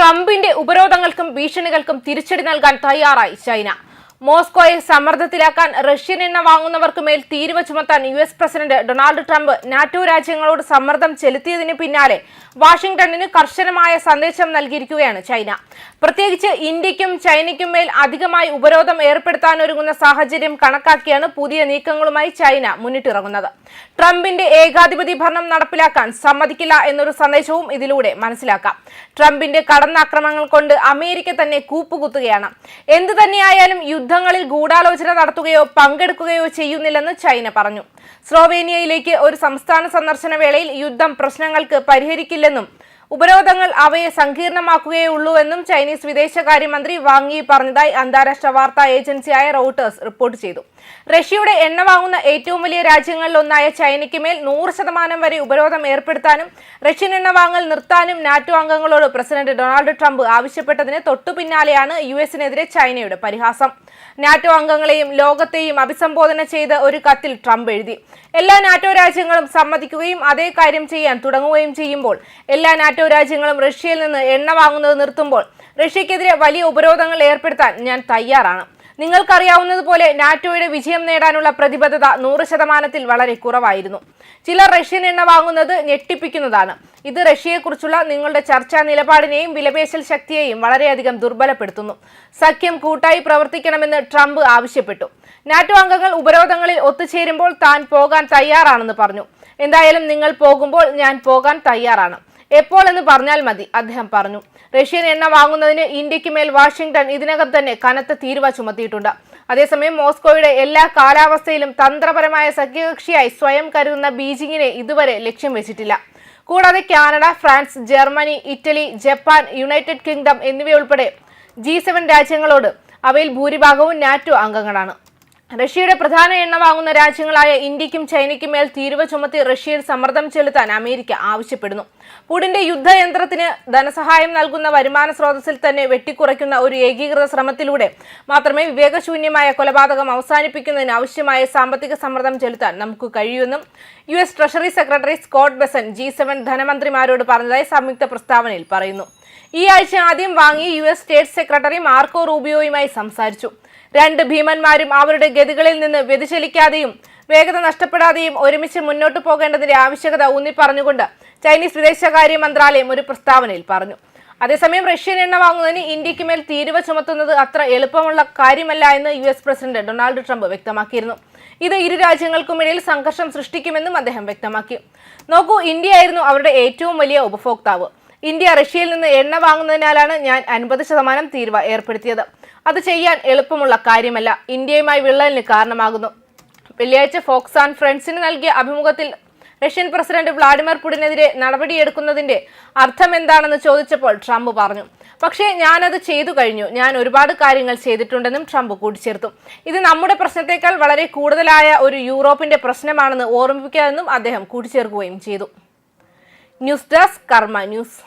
ട്രംപിന്റെ ഉപരോധങ്ങൾക്കും ഭീഷണികൾക്കും തിരിച്ചടി നൽകാൻ തയ്യാറായി ചൈന. മോസ്കോയെ സമ്മർദ്ദത്തിലാക്കാൻ റഷ്യൻ എണ്ണ വാങ്ങുന്നവർക്ക് മേൽ തീരുവ ചുമത്താൻ U S president Donald Trump NATO രാജ്യങ്ങളോട് സമ്മർദ്ദം ചെലുത്തിയതിന് പിന്നാലെ വാഷിംഗ്ടണിന് കർശനമായ സന്ദേശം നൽകിയിരിക്കുകയാണ് ചൈന. പ്രത്യേകിച്ച് ഇന്ത്യക്കും ചൈനയ്ക്കും മേൽ അധികമായി ഉപരോധം ഏർപ്പെടുത്താനൊരുങ്ങുന്ന സാഹചര്യം കണക്കാക്കിയാണ് പുതിയ നീക്കങ്ങളുമായി ചൈന മുന്നിട്ടിറങ്ങുന്നത്. ട്രംപിന്റെ ഏകാധിപതി ഭരണം നടപ്പിലാക്കാൻ സമ്മതിക്കില്ല എന്നൊരു സന്ദേശവും ഇതിലൂടെ മനസ്സിലാക്കാം. ട്രംപിന്റെ കടന്നാക്രമണങ്ങൾ കൊണ്ട് അമേരിക്ക തന്നെ കൂപ്പുകുത്തുകയാണ്. എന്തു തന്നെയായാലും യുദ്ധങ്ങളിൽ ഗൂഢാലോചന നടത്തുകയോ പങ്കെടുക്കുകയോ ചെയ്യുന്നില്ലെന്ന് ചൈന പറഞ്ഞു. സ്ലോവേനിയയിലേക്ക് ഒരു സംസ്ഥാന സന്ദർശന വേളയിൽ യുദ്ധം പ്രശ്നങ്ങൾക്ക് പരിഹരിക്കില്ലെന്നും ഉപരോധങ്ങൾ അവയെ സങ്കീർണമാക്കുകയേ ഉള്ളൂ എന്നും ചൈനീസ് വിദേശകാര്യമന്ത്രി വാങ് പറഞ്ഞതായി അന്താരാഷ്ട്ര വാർത്താ ഏജൻസിയായ റോട്ടേഴ്സ് റിപ്പോർട്ട് ചെയ്തു. റഷ്യയുടെ എണ്ണ വാങ്ങുന്ന ഏറ്റവും വലിയ രാജ്യങ്ങളിലൊന്നായ ചൈനയ്ക്ക് മേൽ നൂറ് ശതമാനം വരെ ഉപരോധം ഏർപ്പെടുത്താനും റഷ്യൻ എണ്ണ വാങ്ങൽ നിർത്താനും നാറ്റോ അംഗങ്ങളോട് പ്രസിഡന്റ് ഡൊണാൾഡ് ട്രംപ് ആവശ്യപ്പെട്ടതിന് തൊട്ടു പിന്നാലെയാണ് യു എസിനെതിരെ ചൈനയുടെ പരിഹാസം. നാറ്റോ അംഗങ്ങളെയും ലോകത്തെയും അഭിസംബോധന ചെയ്ത ഒരു കത്തിൽ ട്രംപ് എഴുതി. എല്ലാ നാറ്റോ രാജ്യങ്ങളും സമ്മതിക്കുകയും അതേ കാര്യം ചെയ്യാൻ തുടങ്ങുകയും ചെയ്യുമ്പോൾ എല്ലാ നാറ്റോ രാജ്യങ്ങളും റഷ്യയിൽ നിന്ന് എണ്ണ വാങ്ങുന്നത് നിർത്തുമ്പോൾ റഷ്യക്കെതിരെ വലിയ ഉപരോധങ്ങൾ ഏർപ്പെടുത്താൻ ഞാൻ തയ്യാറാണ്. നിങ്ങൾക്കറിയാവുന്നതുപോലെ നാറ്റോയുടെ വിജയം നേടാനുള്ള പ്രതിബദ്ധത നൂറ് ശതമാനത്തിൽ വളരെ കുറവായിരുന്നു. ചിലർ റഷ്യൻ എണ്ണ വാങ്ങുന്നത് ഞെട്ടിപ്പിക്കുന്നതാണ്. ഇത് റഷ്യയെക്കുറിച്ചുള്ള നിങ്ങളുടെ ചർച്ചാ നിലപാടിനെയും വിലപേശൽ ശക്തിയെയും വളരെയധികം ദുർബലപ്പെടുത്തുന്നു. സഖ്യം കൂട്ടായി പ്രവർത്തിക്കണമെന്ന് ട്രംപ് ആവശ്യപ്പെട്ടു. നാറ്റോ അംഗങ്ങൾ ഉപരോധങ്ങളിൽ ഒത്തുചേരുമ്പോൾ താൻ പോകാൻ തയ്യാറാണെന്ന് പറഞ്ഞു. എന്തായാലും നിങ്ങൾ പോകുമ്പോൾ ഞാൻ പോകാൻ തയ്യാറാണ്. എപ്പോൾ എന്ന് പറഞ്ഞാൽ മതി അദ്ദേഹം പറഞ്ഞു. റഷ്യൻ എണ്ണ വാങ്ങുന്നതിന് ഇന്ത്യയ്ക്ക് മേൽ വാഷിംഗ്ടൺ ഇതിനകം തന്നെ കനത്ത തീരുവ ചുമത്തിയിട്ടുണ്ട്. അതേസമയം മോസ്കോയുടെ എല്ലാ കാലാവസ്ഥയിലും തന്ത്രപരമായ സഖ്യകക്ഷിയായി സ്വയം കരുതുന്ന ബീജിങ്ങിനെ ഇതുവരെ ലക്ഷ്യം വെച്ചിട്ടില്ല. കൂടാതെ Canada France Germany Italy Japan United Kingdom എന്നിവയുൾപ്പെടെ ജി സെവൻ രാജ്യങ്ങളോട് അവയിൽ ഭൂരിഭാഗവും നാറ്റോ അംഗങ്ങളാണ്. റഷ്യയുടെ പ്രധാന എണ്ണ വാങ്ങുന്ന രാജ്യങ്ങളായ ഇന്ത്യക്കും ചൈനയ്ക്കും മേൽ തീരുവ ചുമത്തി റഷ്യയിൽ സമ്മർദ്ദം ചെലുത്താൻ അമേരിക്ക ആവശ്യപ്പെടുന്നു. പുടിന്റെ യുദ്ധയന്ത്രത്തിന് ധനസഹായം നൽകുന്ന വരുമാന സ്രോതസ്സിൽ തന്നെ വെട്ടിക്കുറയ്ക്കുന്ന ഒരു ഏകീകൃത ശ്രമത്തിലൂടെ മാത്രമേ വിവേകശൂന്യമായ കൊലപാതകം അവസാനിപ്പിക്കുന്നതിന് ആവശ്യമായ സാമ്പത്തിക സമ്മർദ്ദം ചെലുത്താൻ നമുക്ക് കഴിയുമെന്നും U S treasury secretary Scott Bessent G ധനമന്ത്രിമാരോട് പറഞ്ഞതായി സംയുക്ത പ്രസ്താവനയിൽ പറയുന്നു. ഈ ആഴ്ച ആദ്യം വാങ്ങി U S state secretary Marco റൂബിയോയുമായി സംസാരിച്ചു. രണ്ട് ഭീമന്മാരും അവരുടെ ഗതികളിൽ നിന്ന് വ്യതിചലിക്കാതെയും വേഗത നഷ്ടപ്പെടാതെയും ഒരുമിച്ച് മുന്നോട്ട് പോകേണ്ടതിന്റെ ആവശ്യകത ഊന്നി പറഞ്ഞുകൊണ്ട് ചൈനീസ് വിദേശകാര്യ മന്ത്രാലയം ഒരു പ്രസ്താവനയിൽ പറഞ്ഞു. അതേസമയം റഷ്യൻ എണ്ണ വാങ്ങുന്നതിന് ഇന്ത്യയ്ക്ക് മേൽ തീരുവ ചുമത്തുന്നത് അത്ര എളുപ്പമുള്ള കാര്യമല്ല എന്ന് U S president Donald Trump വ്യക്തമാക്കിയിരുന്നു. ഇത് ഇരു രാജ്യങ്ങൾക്കുമിടയിൽ സംഘർഷം സൃഷ്ടിക്കുമെന്നും അദ്ദേഹം വ്യക്തമാക്കി. നോക്കൂ ഇന്ത്യ ആയിരുന്നു അവരുടെ ഏറ്റവും വലിയ ഉപഭോക്താവ്. ഇന്ത്യ റഷ്യയിൽ നിന്ന് എണ്ണ വാങ്ങുന്നതിനാലാണ് ഞാൻ അൻപത് ശതമാനം തീരുവ ഏർപ്പെടുത്തിയത്. അത് ചെയ്യാൻ എളുപ്പമുള്ള കാര്യമല്ല. ഇന്ത്യയുമായി വിള്ളലിന് കാരണമാകുന്നു. വെള്ളിയാഴ്ച ഫോക്സ് ആൻഡ് ഫ്രണ്ട്സിന് നൽകിയ അഭിമുഖത്തിൽ റഷ്യൻ പ്രസിഡന്റ് വ്ളാഡിമിർ പുടിനെതിരെ നടപടിയെടുക്കുന്നതിന്റെ അർത്ഥം എന്താണെന്ന് ചോദിച്ചപ്പോൾ ട്രംപ് പറഞ്ഞു പക്ഷേ ഞാനത് ചെയ്തു കഴിഞ്ഞു. ഞാൻ ഒരുപാട് കാര്യങ്ങൾ ചെയ്തിട്ടുണ്ടെന്നും ട്രംപ് കൂട്ടിച്ചേർത്തു. ഇത് നമ്മുടെ പ്രശ്നത്തെക്കാൾ വളരെ കൂടുതലായ ഒരു യൂറോപ്പിന്റെ പ്രശ്നമാണെന്ന് ഓർമ്മിപ്പിക്കാമെന്നും അദ്ദേഹം കൂട്ടിച്ചേർക്കുകയും ചെയ്തു. News desk Karma news.